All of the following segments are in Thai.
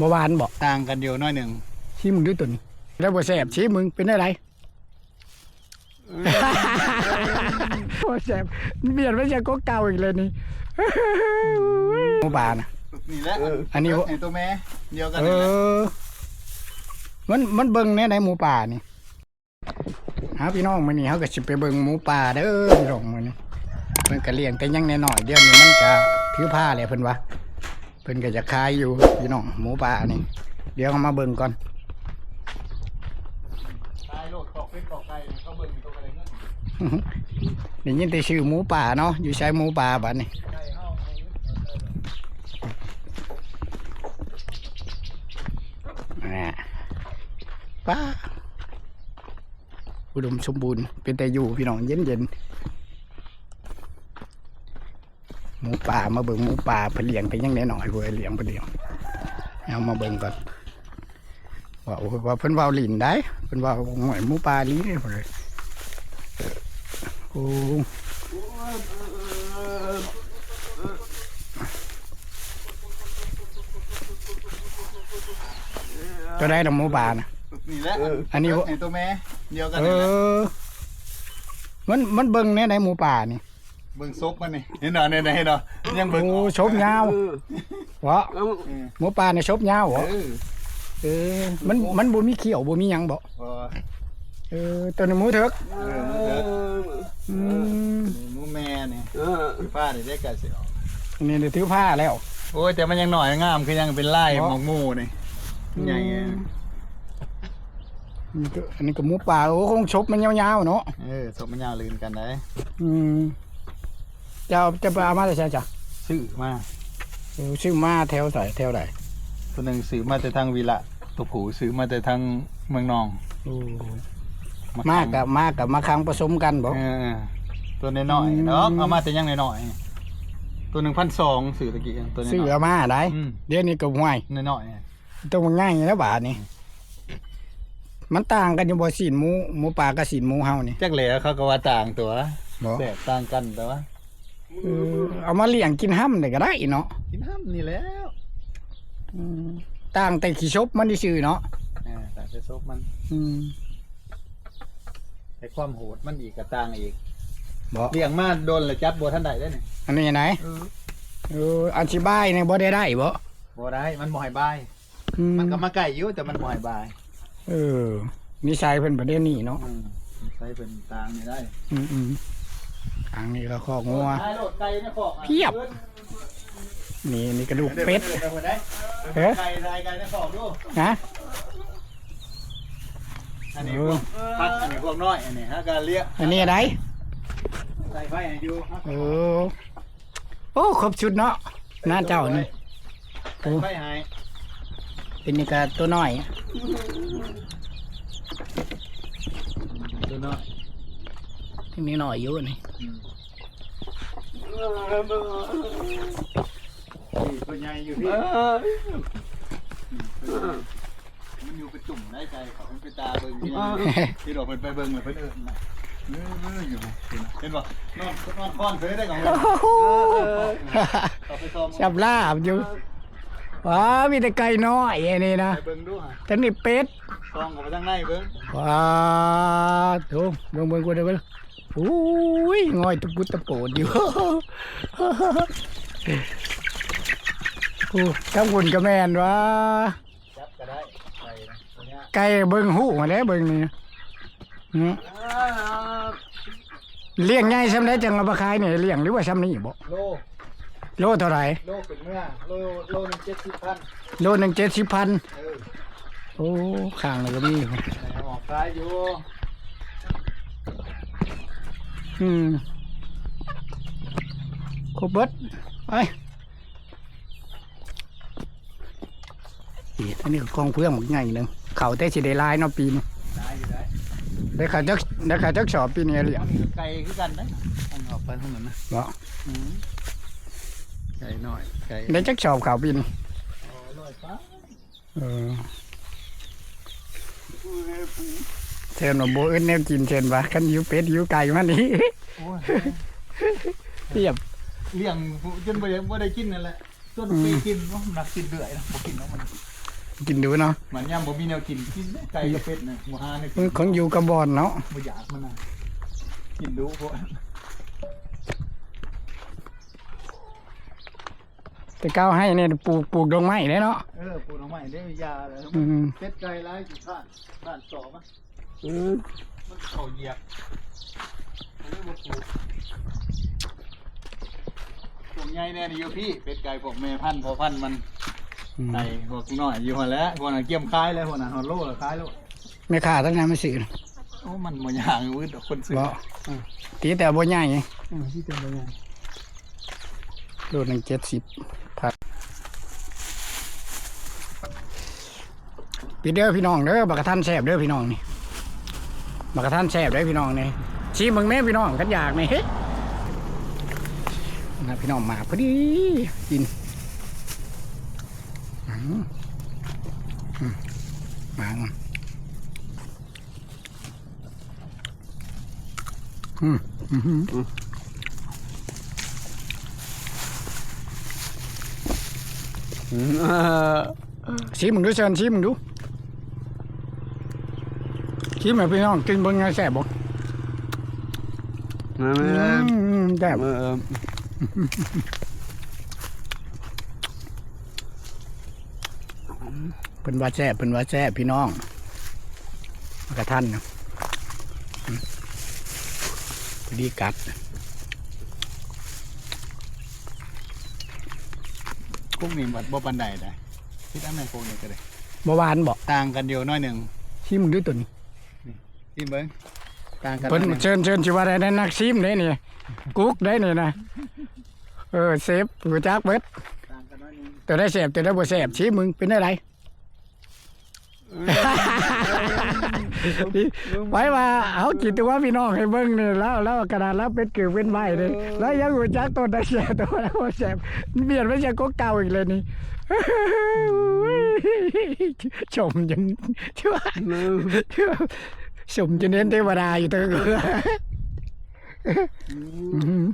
บ่หวานบ่ต่างกันอยู่หน้อยหนึ่งชี้มึงด้วยตัวนี้แล้วบ่แซ่บชี้มึงเป็นอะไรบ่แซ่บเปลี่ยนไม่ใช่ก็เก่าอีกเลยนี่หมูป่านะนี่แหละอันนี้ไอตัวแม่เดียวกันเอนี่แหละอมันมันเบิ่งแน่ในหมูป่านี่หาพี่น้องมื้อนี้เฮาก็สิไปเบิ่งหมูป่าเด้อพี่น้องมื้อนี้เพิ่นก็เลี้ยงแต่ยังน้อยๆเดี๋ยวนี้มันก็ถือผ้าแล้วเพิ่นว่า เพิ่นก็จะขายอยู่พี่น้องหมูป่านี่ เดี๋ยวเอามาเบิ่งก่อนตายโลดตอกเป็นตอกไก่เขาเบิ่งตัวอะไรเงี้ยได้ยินแต่ชื่อหมูป่าเนาะอยู่ใช้หมูป่าบัดนี้ไก่เฮาอ่าป้าอุดมสมบูรณ์เป็นแต่อยู่พี่น้องเย็นเย็นๆ หมูป่ามาเบิ่งหมูป่าเพิ่นเลี้ยงแต่ยังน้อยๆเว้ยเลี้ยงเพิ่นเลี้ยงเอามาเบิ่งก่อนว่าโอ้ยว่าเพิ่นเว้าลิ้นได้เพิ่นเว่าหวยหมูป่าลิ้นเพิ่นเลยโอ้ก็ได้ดอกหมูป่านะนี่แหละอันนี้ไอตัวแม่เดียวกันเอนี่แหละอมันมันเบิ่งแน่ในหมูป่านี่ เบิ่งซบมันนี่เห็นหน่อยเนี่ยเห็นหน่อยยังเบิ่งโอ้ชบยาววะเออหมูป่าเนี่ยชบยาวเหรอเออเออมันมันบ่มีเขียวบ่มีหยังบ่พอเออตัวนี้หมูเถกเออมันเถิดอืมนี่หมูแม่นี่ผ้านี่ได้ไก่สิออกอันนี้ได้ถือผ้าแล้ว โอ้ยแต่มันยังหน่อยงามคือยังเป็นไล่หมองหมูนี่ใหญ่ไงอันนี้ก็อันนี้ก็หมูป่าโอ้คงชบมันยาวๆเนาะเออศพมันยาวลืนกันได้อืม เจ้าจะไปเอามาแต่ใช่จ้ะซื้อมาเออชื่อมาแถวไหนแถวไหนตัวหนึ่งซื้อมาแต่ทางวีละตัวผูซื้อมาแต่ทางเมืองนองโอ้มามากับมากับมาคังผสมกันบ่เออตัวน้อยๆเนาะเอามาแต่ยังน้อยๆตัวหนึ่งพันสองซื้อตะกี้ตัวน้อยซื้อเอามาได้อืมเดี๋ยวนี้ก็ห่วยน้อยๆเนี่ยต้องมันง่ายแล้วบาทนี่มันต่างกันอยู่บ่สีนหมูหมูป่ากับสีนหมูเฮานี่จักเหล่เขาก็ว่าต่างตัวบ่แตกต่างกันแต่ว่า เออเอามาเลี้ยงกินห้ำได้ก็ได้เนาะกินห้ำนี่แล้วอืมต่างแต่ขี้ชบมันซื่อๆเนาะเออแต่ไปซบมันอืมแต่ความโหดมันอีกกับต่างอีกบ่เลี้ยงมาโดนและจับบัวท่านใดได้เนี่ยอันนี้ไหนเออเอออธิบายเนี่ยบ่ได้ได้บ่บัได้มันบ่อยบายอืมันก็มาไก่อยู่แต่มันบ่อยบายเออนิสัยเพิ่นประเด็นนี้เนาะอืมใช้เป็นต่างนี่ได้ อืมอืม ทางนี้ก็คอกงัวได้โหลดไก่เนี่ยของเพียบ นี่นี่กระดูกเป็ดเอ๊ะไก่ไก่ไก่เนี่ยของดูนะอันนี้พวกพักอันนี้พวกน้อยอันนี้ฮะการเลี้ยงอันนี้อะไรใส่ไฟให้อยู่ฮะโอ้โอ้ครบชุดเนาะหน้าเจ้านี่ใส่ไฟให้เป็นนี่ก็ตัวน้อยตัวน้อย ที่นี่น้อยอยู่นี่ตัวใหญ่อยู่พี่มันอยู่เป็นจุ่มได้ใจขาเป็นไปตาเบิ่งนี่ที่ดอกเพิ่นไปเบิ่งเหมือนเพิ่อนเอิ้นนะออยู่เห็นบ่เห็นอนนอนค้อนเคยได้ของมันเอาไปซ้อมชับลาบอยู่ว้ามีแต่ไก่น้อยอันนี้นะไปเบิ่งนี่เป็ดซองเข้าไปทางในเบิ่งว้าถูกเบิ่งเบิ่งกูเด้อเบิ่ง อ้ยงอยตะปุตตะโปดอยู่โอ้ทั้งบุญก็แม่นว่าจับก็ได้ไปนะตัวเนี้ยไก่เบิ่งหูมาแล้วเบิ่งนี่หือเลี้ยงง่ายซำได้จังเอามาขายนี่เลี้ยงหรือว่าซำนี้บ่โลโลเท่าไหร่โลเป็นเมื่อโลโลหนึงเจ็ดสิบพันโลหนึง70,000เออโอ้ข้างเลยก็มีไหนออกขายอยู่ อืมครบเบิดไปนี่อันนี้ก็กองเพื่องหมดไงหนึ่งเขาแต่สิได้หลายเนาะปีนี้ได้อยู่ได้ได้ขาจักได้ขาจักสอบปีนี้เลี้ยงมันก็ไก่คือกันนะเอาออกไปทั้งนั้นนะบ่อืมไก่หน่อยไก่ได้จักสอบเขาปีนี้โอ้ร้อยฟ้าเออ เชิญมาโบเอิ้นแนวกินเชิญว่าคันหิวเป็ดหิวไก่มานี่โอ้ยเทียบเลี้ยงจนบ่ได้บ่ได้กินนั่นแหละจนไปกินว่ามันหนักกินเดือยนะบ่กินแล้วมันกินดูเนาะมันย่ำบ่มีแนวกินกินได้ไก่กับเป็ดนะหมูฮาเนี่ยมันของอยู่กับบอนเนาะบ่อยากมันน่ะกินดูพวกแต่ก้าวให้เนี่ยปลูกปลูกดอกไม้ได้เนาะเออปลูกหน่อไม้ได้ยาเลยอืมเป็ดไก่ร้ายอยู่ข้างบ้านต่อมา อืมมันเข้าเหยียบมันเลยบ่ปลูกพวกใหญ่แน่นี่อยู่พี่ เป็ดไก่พวกแม่พันธุ์พอพันธุ์มันไก่พวกน้อยอยู่หั่นแหล้วพวกนั้นเกี่ยมคายแล้วพวกนั้นฮอดโลละคายแล้วไม่ขาตั้งนานไม่สื่อโอ้มันบ่ยากวืดดอกคนซื้อบ่ตีแต่บ่ใหญ่เออที่เต็มบ่ยากโลหนึ่งเจ็ดสิบพันพี่เด้อพี่น้องเด้อบักกะทันแสบเด้อพี่น้องนี่ บักกะทันแสบเด้พี่น้องนี่ชี้มึงแม่พี่น้องกันอยากไหมเฮ้ยนะพี่น้องมาพอดีกินอืมอืมมาก่อนอืมอืมอืมชี้มึงดูเชิญชี้มึงดู ชี้มาพี่น้องกินเบนไงแสบบ่มาอืมามแสบมาเออเป็นว่าแสบเป็นว่าแสบพี่น้องกระทันนะอืมพอดีกัดกุ้งนี่บัดบ่ปานใดได้คิดอันไหนกุ้งนี่ก็ได้เมื่อวานบอกต่างกันอยู่หน้อยหนึงชี้มึงดูตัวนี้ กินเบิ่งต่างกันเพิ่นหอยหงเชิญเชิญชิว่าได้นักซิมได้นี่กุ๊กได้นี่นะเออเซฟกูจักเบิดต่างกันน้อยหนึงตัวได้แสบตัวได้บ่แสบชี้มึงเป็นอะไรไว้ว่าเอากินตัวพี่น้องให้เบิ่งนี่แล้วแล้วกระดาษแล้วเป็นเกือบเป็นใบเลยแล้วยังหัวจักตัวได้แสบตัวได้บ่แสบเปลี่ยนไม่ใช่ก็เก่าอีกเลยนี่ชมจนชั่วชั่ว ชมจนเห็นเทวดาอยู่เตออื้อหือ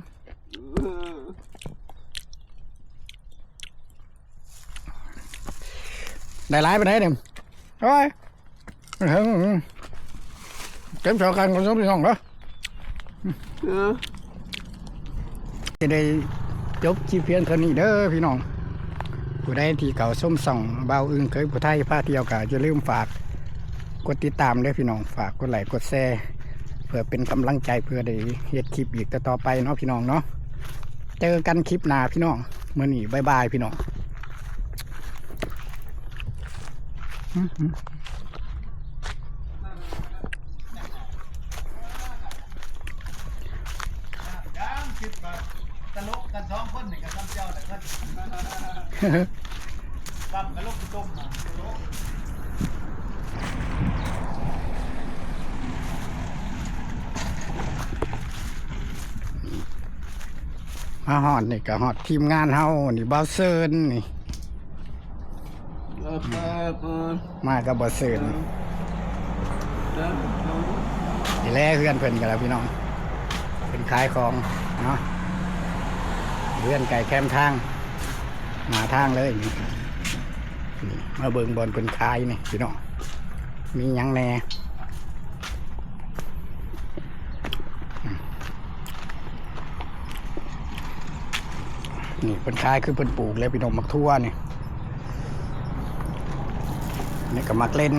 ได้ร้ายไปไหนเนี่ยโอ้ยเฮ้ยเก็บชอกันคนสมพี่น้องเหรอจะได้จบคลิปเพียงเท่านี้เด้อพี่น้องผู้ใดที่เก่าส้มส่องเบาอึ้งเคยผู้ไทยพาเที่ยวก็จะลืมฝาก กดติดตามเด้อพี่น้องฝากกดไลค์กดแชร์เพื่อเป็นกำลังใจเพื่อได้เฮ็ดคลิปอีกต่อๆไปเนาะพี่น้องเนาะเจอกันคลิปหน้าพี่น้องเมื่อนี้บายบายพี่น้องตลกกันสองคนหนี่งก็ซ้ำเจ้าแต่ก็ซ้ำกันลกจมมาตลก มาฮอดนี่ก็ฮอดทีมงานเฮานี่เบาเซินนี่เออเออเออมากับเบาเซินเออนี่แหละเพื่อนเพิ่นกันแล้วพี่น้อง เป็นขายของเนาะเพื่อนไก่แคมทางหมาทางเลยนี่นี่มาเบิ่งบอลเป็นขายนี่พี่น้อง มียังแน่นี่เป็นขายคือเป็นปลูกเลยพี่น้องมักทั่วนี่นี่ก็มักเล่นน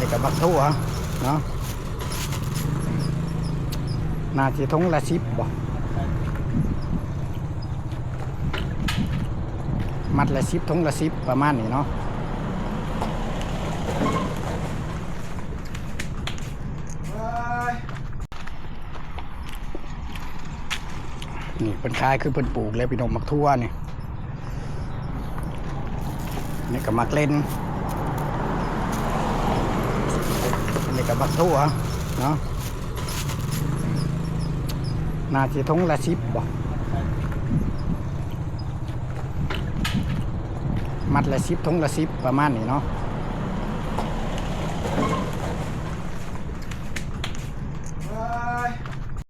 นี้ก็บักทั่วเนาะนาจีทงละสิบบ่มัดละสิบทงละสิบประมาณนี้เนาะนี่ เป็นคายคือเป็นปลูกเลยพี่น้องมักทั่วนี่นี่ก็มักเล่นนนี้ก็บักทั่วเนาะนาจีทงละสิบบ่มัดละสิบทงละสิบประมาณนี้เนาะ